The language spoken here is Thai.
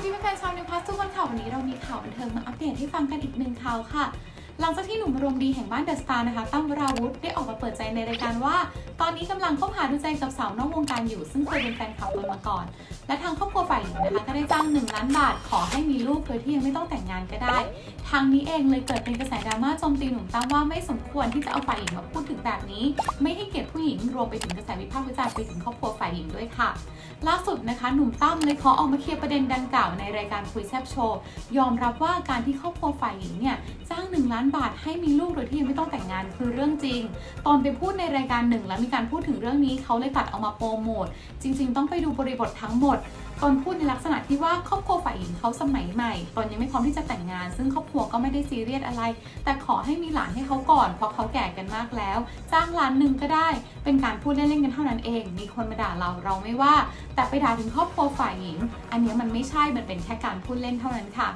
แฟนๆชาวนิวพาสทุกคนค่ะวันนี้เรามีข่าวบันเทิงมาอัปเดตให้ฟังกันอีกหนึ่งข่าวค่ะ หลังจากที่หนุ่มอารมดีแห่งบ้านเดอะสตาร์นะคะตั้มวราวุธได้ออกมาเปิดใจในรายการว่า ตอนนี้กำลังคบหาดูใจกับสาวนอกวงการอยู่ ซึ่งเคยเป็นแฟนคลับตนมาก่อน และทางครอบครัวฝ่ายหญิงนะคะก็ได้จ้าง1ล้านบาทขอให้มีลูกโดยที่ยังไม่ต้องแต่งงานก็ได้ทางนี้เองเลยเกิดเป็นกระแสดราม่าโจมตีหนุ่มตั้มว่าไม่สมควรที่จะเอาฝ่ายหญิงมาพูดถึงแบบนี้ ไม่ให้เกียรติผู้หญิงรวมไปถึงกระแสวิพากษ์วิจารณ์ไปถึงครอบครัวฝ่ายหญิงด้วยค่ะ ล่าสุดนะคะ หนุ่มตั้มเลยขอออกมาเคลียร์ประเด็นดังกล่าวในรายการคุยแซบโชว์ ยอมรับว่าการที่ครอบครัวฝ่ายหญิงเนี่ยจ้าง 1 ล้านบาทให้มีลูกโดยที่ยังไม่ต้องแต่งงานคือเรื่องจริง ตอนไปพูดในรายการหนึ่งแล้วมีการพูดถึงเรื่องนี้เขาเลยตัดเอามาโปรโมท จริง ๆ ต้องไปดูบริบททั้งหมดตอนพูดในลักษณะที่ว่าครอบครัวฝ่ายหญิงเขาสมัยใหม่ตอนยังไม่พร้อมที่จะแต่งงาน ซึ่งครอบครัวก็ไม่ได้ซีเรียสอะไร แต่ขอให้มีหลานให้เขาก่อน เพราะเขาแก่กันมากแล้ว จ้างล้านหนึ่งก็ได้ เป็นการพูดเล่นๆกันเท่านั้นเอง มีคนมาด่าเราเราไม่ว่าแต่ไปด่าถึงครอบครัวฝ่ายหญิง อันนี้มันไม่ใช่มันเป็นแค่การพูดเล่นเท่านั้นค่ะ